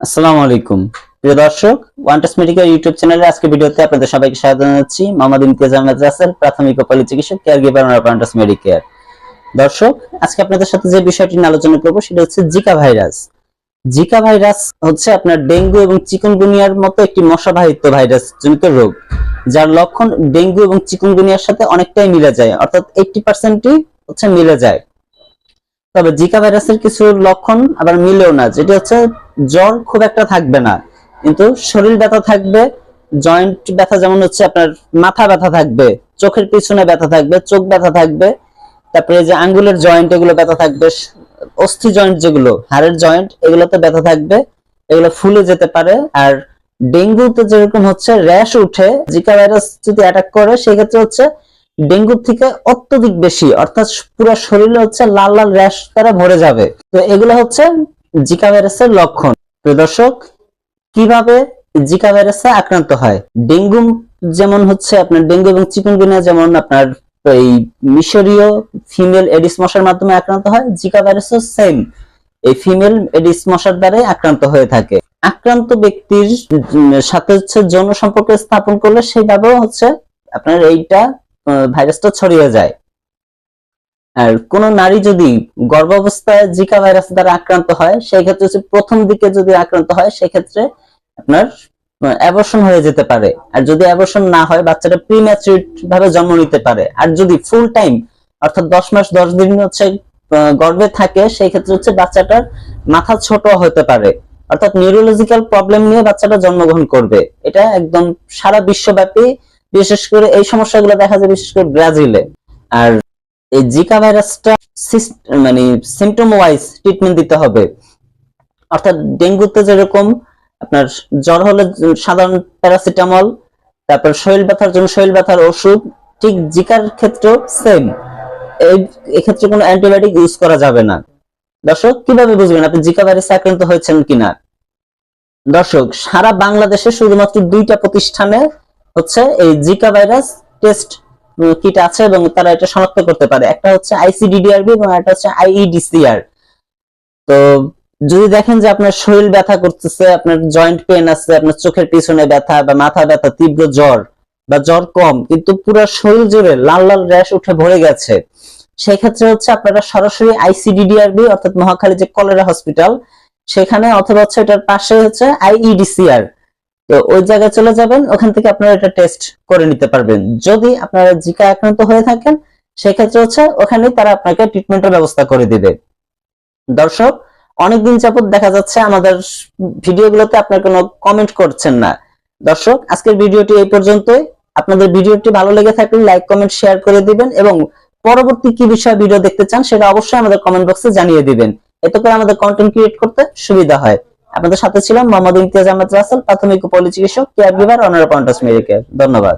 আসসালামু আলাইকুম। প্রিয় দর্শক ওয়ান্টাস মেডিকেল ইউটিউব চ্যানেলে আজকে ভিডিওতে আপনাদের সবাইকে স্বাগত জানাচ্ছি। মোহাম্মদ ইমতিয়াজ আহমেদ রাসেল, প্রাথমিক ও পল্লী চিকিৎসক কেয়ার গিভার ওয়ান্টাস মেডিকেয়ার দর্শক, আজকে আপনাদের সাথে যে বিষয়টি নিয়ে আলোচনা করব, সেটা হচ্ছে জিকা ভাইরাস জিকা ভাইরাস হচ্ছে আপনার ডেঙ্গু এবং চিকুনগুনিয়ার মতো একটি মশাবাহিত ভাইরাস জনিত রোগ। যার লক্ষণ ডেঙ্গু এবং চিকুনগুনিয়ার সাথে অনেকটাই মিলে যায়, অর্থাৎ এইটটি পার্সেন্টই হচ্ছে মিলে যায়। তবে জিকা ভাইরাসের কিছু লক্ষণ আবার মিলেও না, যেটা হচ্ছে জ্বর খুব একটা থাকবে না, কিন্তু শরীর ব্যথা থাকবে জয়েন্ট ব্যথা যেমন হচ্ছে আপনার মাথা ব্যথা থাকবে, চোখের পিছনে ব্যথা থাকবে, চোখ ব্যথা থাকবে, তারপরে যে আঙ্গুলের জয়েন্ট এগুলো ব্যথা থাকবে, অস্থি জয়েন্ট যেগুলো, হাড়ের জয়েন্ট এগুলোতে ব্যথা থাকবে, এগুলো ফুলে যেতে পারে, আর ডেঙ্গুতে যেরকম হচ্ছে, র্যাশ উঠে জিকা ভাইরাস যদি অ্যাটাক করে, সেক্ষেত্রে হচ্ছে ডেঙ্গু থেকে অত্যধিক বেশি, অর্থাৎ পুরো শরীরে হচ্ছে লাল লাল র্যাশ তারা ভরে যাবে। তো এগুলো হচ্ছে জিকা ভাইরাসের লক্ষণ। প্রিয় দর্শক, কীভাবে জিকা ভাইরাসে আক্রান্ত হয়? ডেঙ্গু যেমন হচ্ছে আপনার ডেঙ্গু এবং চিকুনগুনিয়া যেমন আপনার এই মিশরীয় ফিমেল এডিস মশার মাধ্যমে আক্রান্ত হয় জিকা ভাইরাসও সেম। এই ফিমেল এডিস মশার দ্বারাই আক্রান্ত হয়ে থাকে। আক্রান্ত ব্যক্তির সাথে হচ্ছে যৌন সম্পর্ক স্থাপন করলে সেইভাবেও হচ্ছে আপনার এইটা ভাইরাসটা ছড়িয়ে যায়। আর কোন নারী যদি গর্ভাবস্থায় জিকা ভাইরাস দ্বারা আক্রান্ত হয় সেই ক্ষেত্রে প্রথম দিকে যদি আক্রান্ত হয়, সেক্ষেত্রে আপনার অ্যাবর্শন হয়ে যেতে পারে। আর যদি অ্যাবর্শন না হয়, বাচ্চাটা প্রিম্যাচুরিট ভাবে জন্ম নিতে পারে। আর যদি ফুল টাইম অর্থাৎ দশ মাস, দশ দিন হচ্ছে গর্ভে থাকে সেই ক্ষেত্রে হচ্ছে বাচ্চাটার মাথা ছোট হতে পারে। অর্থাৎ নিউরোলজিক্যাল প্রবলেম নিয়ে বাচ্চাটা জন্মগ্রহণ করবে। এটা একদম সারা বিশ্বব্যাপী, বিশেষ করে এই সমস্যাগুলো দেখা যায় বিশেষ করে ব্রাজিলে। আর এই জিকা ভাইরাসটা মানে সিমটম ওয়াইজ ট্রিটমেন্ট দিতে হবে। অর্থাৎ ডেঙ্গুতে যেরকম আপনার জ্বর হলে সাধারণ প্যারাসিটামল তারপর শরীর ব্যথার জন্য শরীর ব্যথার ওষুধ, ঠিক জিকার ক্ষেত্রেও সেম এই এক্ষেত্রে কোনো অ্যান্টিবায়োটিক ইউজ করা যাবে না। দর্শক, কীভাবে বুঝবেন আপনি জিকা ভাইরাসে আক্রান্ত হয়েছেন কিনা? দর্শক, সারা বাংলাদেশে শুধুমাত্র দুইটা প্রতিষ্ঠানে হচ্ছে এই জিকা ভাইরাস টেস্ট কিট আছে এবং তারা এটা শনাক্ত করতে পারে। একটা হচ্ছে আইসিডিডিআরবি এবং একটা হচ্ছে আইইডিসিআর তো যদি দেখেন যে আপনার শরীর ব্যথা করতেছে, আপনার জয়েন্ট পেন আছে, আপনার চোখের পিছনে ব্যথা বা মাথা ব্যথা, তীব্র জ্বর বা জ্বর কম, কিন্তু পুরো শরীর জুড়ে লাল লাল র্যাশ উঠে ভরে গেছে সেই ক্ষেত্রে হচ্ছে আপনারা সরাসরি আইসিডিডিআরবি অর্থাৎ মহাখালী যে কলেরা হসপিটাল, সেখানে অথবা হচ্ছে এটার পাশে হচ্ছে আইইডিসিআর তো ওই জায়গায় চলে যাবেন, ওখান থেকে আপনারা এটা টেস্ট করে নিতে পারবেন। যদি আপনারা জিকা আক্রান্ত হয়ে থাকেন, সেক্ষেত্রে হচ্ছে ওখানে তারা আপনাকে ট্রিটমেন্টের ব্যবস্থা করে দিবে। দর্শক, অনেকদিন যাবত দেখা যাচ্ছে আমাদের ভিডিওগুলোতে আপনার কোনো কমেন্ট করছেন না। দর্শক, আজকের ভিডিওটি এই পর্যন্তই। আপনাদের ভিডিওটি ভালো লেগে থাকলে লাইক কমেন্ট শেয়ার করে দিবেন এবং পরবর্তী কি বিষয়ে ভিডিও দেখতে চান, সেটা অবশ্যই আমাদের কমেন্ট বক্সে জানিয়ে দিবেন। এতে করে আমাদের কন্টেন্ট ক্রিয়েট করতে সুবিধা হয়। আপনাদের সাথে ছিলাম মোহাম্মদ ইমতিয়াজ আহমদ রাসেল, প্রাথমিক ও পল্লী চিকিৎসক, care giver honour points medical ধন্যবাদ।